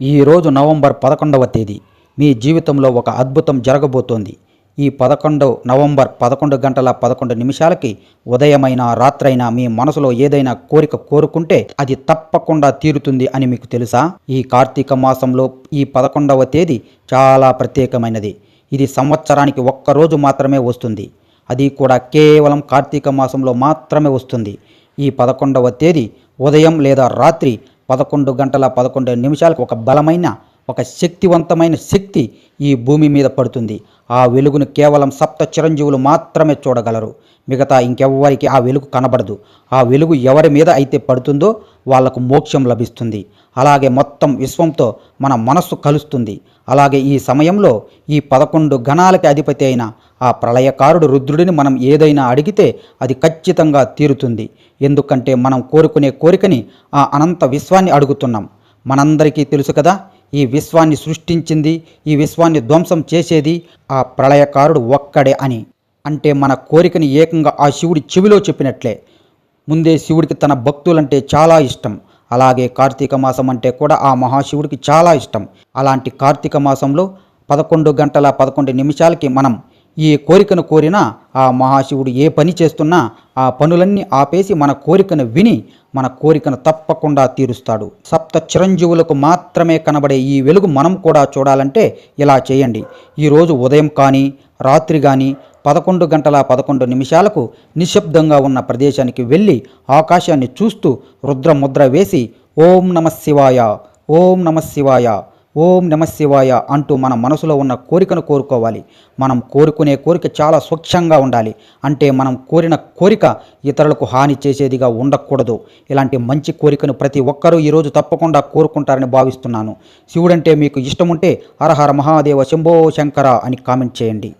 ఈరోజు నవంబర్ పదకొండవ తేదీ. మీ జీవితంలో ఒక అద్భుతం జరగబోతోంది. ఈ పదకొండు నవంబర్ పదకొండు గంటల పదకొండు నిమిషాలకి ఉదయమైనా రాత్రైనా మీ మనసులో ఏదైనా కోరిక కోరుకుంటే అది తప్పకుండా తీరుతుంది అని మీకు తెలుసా? ఈ కార్తీక మాసంలో ఈ పదకొండవ తేదీ చాలా ప్రత్యేకమైనది. ఇది సంవత్సరానికి ఒక్కరోజు మాత్రమే వస్తుంది. అది కూడా కేవలం కార్తీక మాసంలో మాత్రమే వస్తుంది. ఈ పదకొండవ తేదీ ఉదయం లేదా రాత్రి పదకొండు గంటల పదకొండు నిమిషాలకు ఒక బలమైన ఒక శక్తివంతమైన శక్తి ఈ భూమి మీద పడుతుంది. ఆ వెలుగును కేవలం సప్త చిరంజీవులు మాత్రమే చూడగలరు. మిగతా ఇంకెవ్వరికి ఆ వెలుగు కనబడదు. ఆ వెలుగు ఎవరి మీద అయితే పడుతుందో వాళ్ళకు మోక్షం లభిస్తుంది. అలాగే మొత్తం విశ్వంతో మన మనస్సు కలుస్తుంది. అలాగే ఈ సమయంలో ఈ పదకొండు గణాలకి అధిపతి అయిన ఆ ప్రళయకారుడు రుద్రుడిని మనం ఏదైనా అడిగితే అది ఖచ్చితంగా తీరుతుంది. ఎందుకంటే మనం కోరుకునే కోరికని ఆ అనంత విశ్వాన్ని అడుగుతున్నాం. మనందరికీ తెలుసు కదా ఈ విశ్వాన్ని సృష్టించింది ఈ విశ్వాన్ని ధ్వంసం చేసేది ఆ ప్రళయకారుడు ఒక్కడే అని. అంటే మన కోరికని ఏకంగా ఆ శివుడి చెవిలో చెప్పినట్లే. ముందే శివుడికి తన భక్తులంటే చాలా ఇష్టం. అలాగే కార్తీక మాసం అంటే కూడా ఆ మహాశివుడికి చాలా ఇష్టం. అలాంటి కార్తీక మాసంలో పదకొండు గంటల పదకొండు నిమిషాలకి మనం ఈ కోరికను కోరినా ఆ మహాశివుడు ఏ పని చేస్తున్నా ఆ పనులన్నీ ఆపేసి మన కోరికను విని మన కోరికను తప్పకుండా తీరుస్తాడు. సప్త చిరంజీవులకు మాత్రమే కనబడే ఈ వెలుగు మనం కూడా చూడాలంటే ఇలా చేయండి. ఈరోజు ఉదయం కానీ రాత్రి కానీ పదకొండు గంటల పదకొండు నిమిషాలకు నిశ్శబ్దంగా ఉన్న ప్రదేశానికి వెళ్ళి ఆకాశాన్ని చూస్తూ రుద్రముద్ర వేసి ఓం నమ శివాయ ఓం నమ శివాయ ఓం నమశివాయ అంటూ మన మనసులో ఉన్న కోరికను కోరుకోవాలి. మనం కోరుకునే కోరిక చాలా స్వచ్ఛంగా ఉండాలి. అంటే మనం కోరిన కోరిక ఇతరులకు హాని చేసేదిగా ఉండకూడదు. ఇలాంటి మంచి కోరికను ప్రతి ఒక్కరూ ఈరోజు తప్పకుండా కోరుకుంటారని భావిస్తున్నాను. శివుడంటే మీకు ఇష్టముంటే హరహర మహాదేవ శంభో శంకర అని కామెంట్ చేయండి.